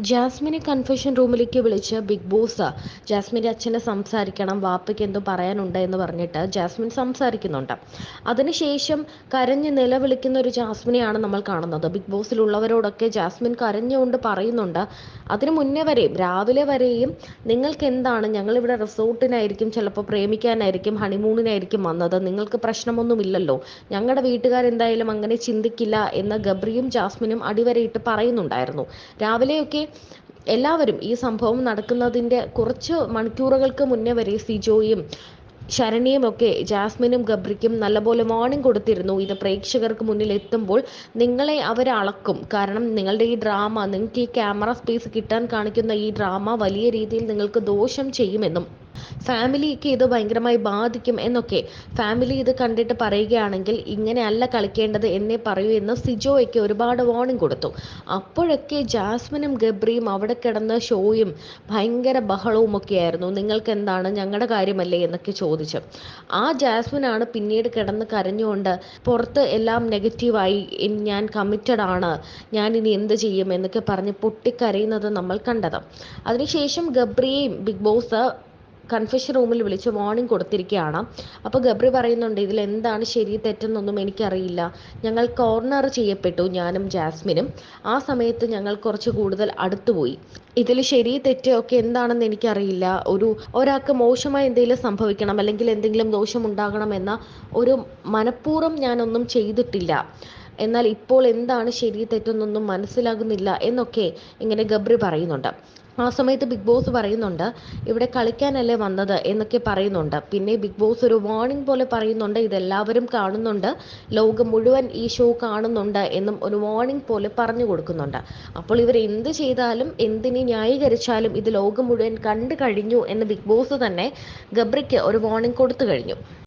ജാസ്മിനെ കൺഫെഷൻ റൂമിലേക്ക് വിളിച്ച് ബിഗ് ബോസ് ജാസ്മിന്റെ അച്ഛനെ സംസാരിക്കണം വാപ്പയ്ക്ക് എന്തോ പറയാനുണ്ട് എന്ന് പറഞ്ഞിട്ട് ജാസ്മിൻ സംസാരിക്കുന്നുണ്ട്. അതിനുശേഷം കരഞ്ഞ് നിലവിളിക്കുന്ന ഒരു ജാസ്മിനെയാണ് നമ്മൾ കാണുന്നത്. ബിഗ് ബോസിലുള്ളവരോടൊക്കെ ജാസ്മിൻ കരഞ്ഞുകൊണ്ട് പറയുന്നുണ്ട് അതിനു മുന്നേ വരെയും രാവിലെ വരെയും നിങ്ങൾക്ക് എന്താണ്? ഞങ്ങളിവിടെ റിസോർട്ടിനായിരിക്കും ചിലപ്പോൾ പ്രേമിക്കാനായിരിക്കും ഹണിമൂണിനായിരിക്കും വന്നത്. നിങ്ങൾക്ക് പ്രശ്നമൊന്നുമില്ലല്ലോ. ഞങ്ങളുടെ വീട്ടുകാരെന്തായാലും അങ്ങനെ ചിന്തിക്കില്ല എന്ന് ഗബ്രിയും ജാസ്മിനും അടിവരയിട്ട് പറയുന്നുണ്ടായിരുന്നു. രാവിലെയൊക്കെ എല്ലാവരും ഈ സംഭവം നടക്കുന്നതിന്റെ കുറച്ച് മണിക്കൂറുകൾക്ക് മുന്നേ വരെ സിജോയും ശരണിയും ഒക്കെ ജാസ്മിനും ഗബ്രിക്കും നല്ലപോലെ വാർണിംഗ് കൊടുത്തിരുന്നു. ഇത് പ്രേക്ഷകർക്ക് മുന്നിൽ എത്തുമ്പോൾ നിങ്ങളെ അവർ അളക്കും. കാരണം നിങ്ങളുടെ ഈ ഡ്രാമ നിങ്ങൾക്ക് ഈ ക്യാമറ സ്പേസ് കിട്ടാൻ കാണിക്കുന്ന ഈ ഡ്രാമ വലിയ രീതിയിൽ നിങ്ങൾക്ക് ദോഷം ചെയ്യുമെന്നും ഫാമിലിക്ക് ഇത് ഭയങ്കരമായി ബാധിക്കും എന്നൊക്കെ ഫാമിലി ഇത് കണ്ടിട്ട് പറയുകയാണെങ്കിൽ ഇങ്ങനെയല്ല കളിക്കേണ്ടത് എന്നേ പറയൂ എന്ന് സിജോയ്ക്ക് ഒരുപാട് വാർണിംഗ് കൊടുത്തു. അപ്പോഴൊക്കെ ജാസ്മിനും ഗബ്രിയും അവിടെ കിടന്ന ഷോയും ഭയങ്കര ബഹളവും ഒക്കെ ആയിരുന്നു. നിങ്ങൾക്ക് എന്താണ് ഞങ്ങളുടെ കാര്യമല്ലേ എന്നൊക്കെ ചോദിച്ചു. ആ ജാസ്മിനാണ് പിന്നീട് കിടന്ന് കരഞ്ഞുകൊണ്ട് പുറത്ത് എല്ലാം നെഗറ്റീവായി ഞാൻ കമ്മിറ്റഡ് ആണ് ഞാൻ ഇനി എന്ത് ചെയ്യും എന്നൊക്കെ പറഞ്ഞ് പൊട്ടിക്കരയുന്നത് നമ്മൾ കണ്ടത്. അതിനുശേഷം ഗബ്രിയെയും ബിഗ് ബോസ് കൺഫെഷൻ റൂമിൽ വിളിച്ച് വാർണിംഗ് കൊടുത്തിരിക്കുകയാണ്. അപ്പോൾ ഗബ്രി പറയുന്നുണ്ട് ഇതിൽ എന്താണ് ശരി തെറ്റെന്നൊന്നും എനിക്കറിയില്ല. ഞങ്ങൾ കോർണർ ചെയ്യപ്പെട്ടു ഞാനും ജാസ്മിനും. ആ സമയത്ത് ഞങ്ങൾ കുറച്ച് കൂടുതൽ അടുത്തുപോയി. ഇതിൽ ശരി തെറ്റ് ഒക്കെ എന്താണെന്ന് എനിക്കറിയില്ല. ഒരു ഒരാൾക്ക് മോശമായി എന്തെങ്കിലും സംഭവിക്കണം അല്ലെങ്കിൽ എന്തെങ്കിലും ദോഷമുണ്ടാകണം എന്ന ഒരു മനഃപൂർവം ഞാനൊന്നും ചെയ്തിട്ടില്ല. എന്നാൽ ഇപ്പോൾ എന്താണ് ശരി തെറ്റെന്നൊന്നും മനസ്സിലാകുന്നില്ല എന്നൊക്കെ ഇങ്ങനെ ഗബ്രി പറയുന്നുണ്ട്. ആ സമയത്ത് ബിഗ് ബോസ് പറയുന്നുണ്ട് ഇവിടെ കളിക്കാനല്ലേ വന്നത്? എന്നൊക്കെ പറയുന്നുണ്ട്. പിന്നെ ബിഗ് ബോസ് ഒരു വാർണിംഗ് പോലെ പറയുന്നുണ്ട് ഇതെല്ലാവരും കാണുന്നുണ്ട്. ലോകം മുഴുവൻ ഈ ഷോ കാണുന്നുണ്ട് എന്നും ഒരു വാർണിംഗ് പോലെ പറഞ്ഞു കൊടുക്കുന്നുണ്ട്. അപ്പോൾ ഇവർ എന്ത് ചെയ്താലും എന്തിനെ ന്യായീകരിച്ചാലും ഇത് ലോകം മുഴുവൻ കണ്ടു കഴിഞ്ഞു എന്ന് ബിഗ് ബോസ് തന്നെ ഗബ്രിക്ക് ഒരു വാർണിംഗ് കൊടുത്തു കഴിഞ്ഞു.